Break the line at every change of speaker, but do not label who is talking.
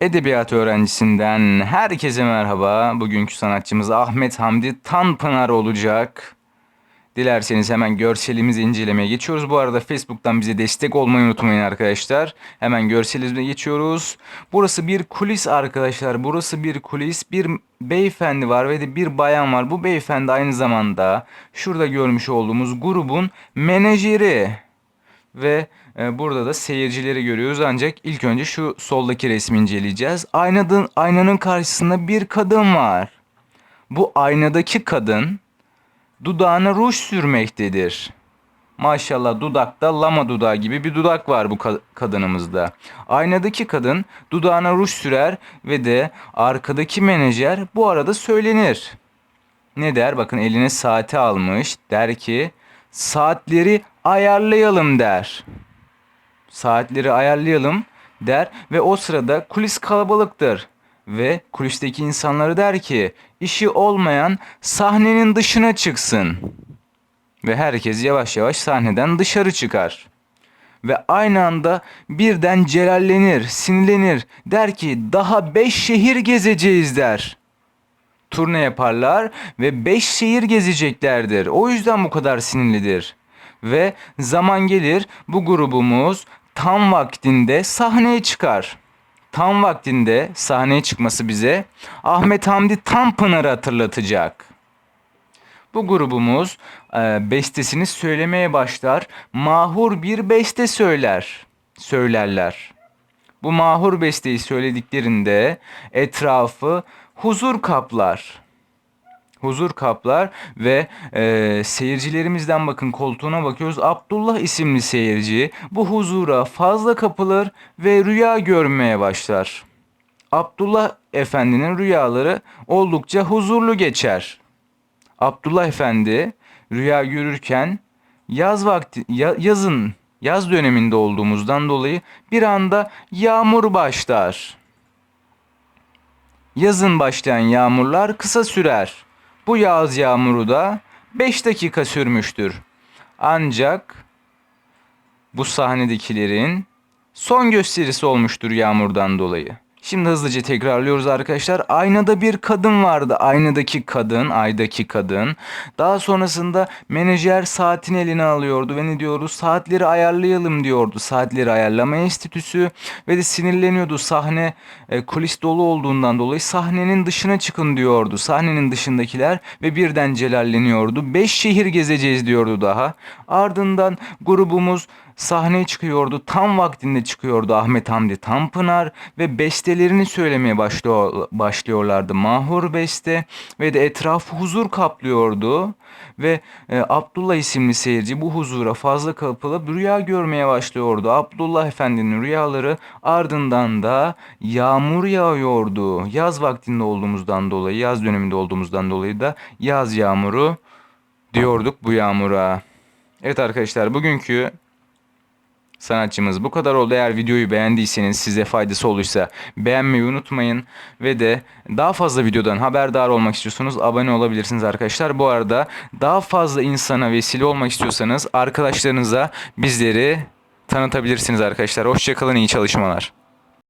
Edebiyat öğrencisinden herkese merhaba. Bugünkü sanatçımız Ahmet Hamdi Tanpınar olacak. Dilerseniz hemen görselimizi incelemeye geçiyoruz. Bu arada Facebook'tan bize destek olmayı unutmayın arkadaşlar. Hemen görselimize geçiyoruz. Burası bir kulis arkadaşlar. Burası bir kulis. Bir beyefendi var ve de bir bayan var. Bu beyefendi aynı zamanda şurada görmüş olduğumuz grubun menajeri. Ve e, burada da seyircileri görüyoruz ancak ilk önce şu soldaki resmi inceleyeceğiz. Aynanın, aynanın karşısında bir kadın var. Bu aynadaki kadın dudağına ruj sürmektedir. Maşallah dudakta lama dudağı gibi bir dudak var bu ka- kadınımızda. Aynadaki kadın dudağına ruj sürer ve de arkadaki menajer bu arada söylenir. Ne der? Bakın eline saati almış. Der ki saatleri ayarlayalım der. Saatleri ayarlayalım der ve o sırada kulis kalabalıktır. Ve kulisteki insanları der ki işi olmayan sahnenin dışına çıksın. Ve herkes yavaş yavaş sahneden dışarı çıkar. Ve aynı anda birden celallenir, sinirlenir. Der ki daha beş şehir gezeceğiz der turne yaparlar ve 5 şehir gezeceklerdir. O yüzden bu kadar sinirlidir. Ve zaman gelir bu grubumuz tam vaktinde sahneye çıkar. Tam vaktinde sahneye çıkması bize Ahmet Hamdi Tanpınar'ı hatırlatacak. Bu grubumuz e, bestesini söylemeye başlar. Mahur bir beste söyler. Söylerler. Bu mahur besteyi söylediklerinde etrafı huzur kaplar. Huzur kaplar ve e, seyircilerimizden bakın koltuğuna bakıyoruz. Abdullah isimli seyirci bu huzura fazla kapılır ve rüya görmeye başlar. Abdullah Efendi'nin rüyaları oldukça huzurlu geçer. Abdullah Efendi rüya görürken yaz vakti ya- yazın yaz döneminde olduğumuzdan dolayı bir anda yağmur başlar. Yazın başlayan yağmurlar kısa sürer. Bu yaz yağmuru da 5 dakika sürmüştür. Ancak bu sahnedekilerin son gösterisi olmuştur yağmurdan dolayı. Şimdi hızlıca tekrarlıyoruz arkadaşlar. Aynada bir kadın vardı. Aynadaki kadın, aydaki kadın. Daha sonrasında menajer saatini eline alıyordu ve ne diyordu? Saatleri ayarlayalım diyordu. Saatleri ayarlama enstitüsü ve de sinirleniyordu. Sahne e, kulis dolu olduğundan dolayı sahnenin dışına çıkın diyordu. Sahnenin dışındakiler ve birden celalleniyordu. Beş şehir gezeceğiz diyordu daha. Ardından grubumuz sahneye çıkıyordu. Tam vaktinde çıkıyordu Ahmet Hamdi Tanpınar ve bestelerini söylemeye başlıyor, başlıyorlardı. Mahur beste ve de etrafı huzur kaplıyordu. Ve e, Abdullah isimli seyirci bu huzura fazla kapılıp rüya görmeye başlıyordu. Abdullah Efendi'nin rüyaları ardından da yağmur yağıyordu. Yaz vaktinde olduğumuzdan dolayı, yaz döneminde olduğumuzdan dolayı da yaz yağmuru diyorduk bu yağmura. Evet arkadaşlar bugünkü sanatçımız bu kadar oldu. Eğer videoyu beğendiyseniz size faydası olursa beğenmeyi unutmayın. Ve de daha fazla videodan haberdar olmak istiyorsanız abone olabilirsiniz arkadaşlar. Bu arada daha fazla insana vesile olmak istiyorsanız arkadaşlarınıza bizleri tanıtabilirsiniz arkadaşlar. Hoşçakalın iyi çalışmalar.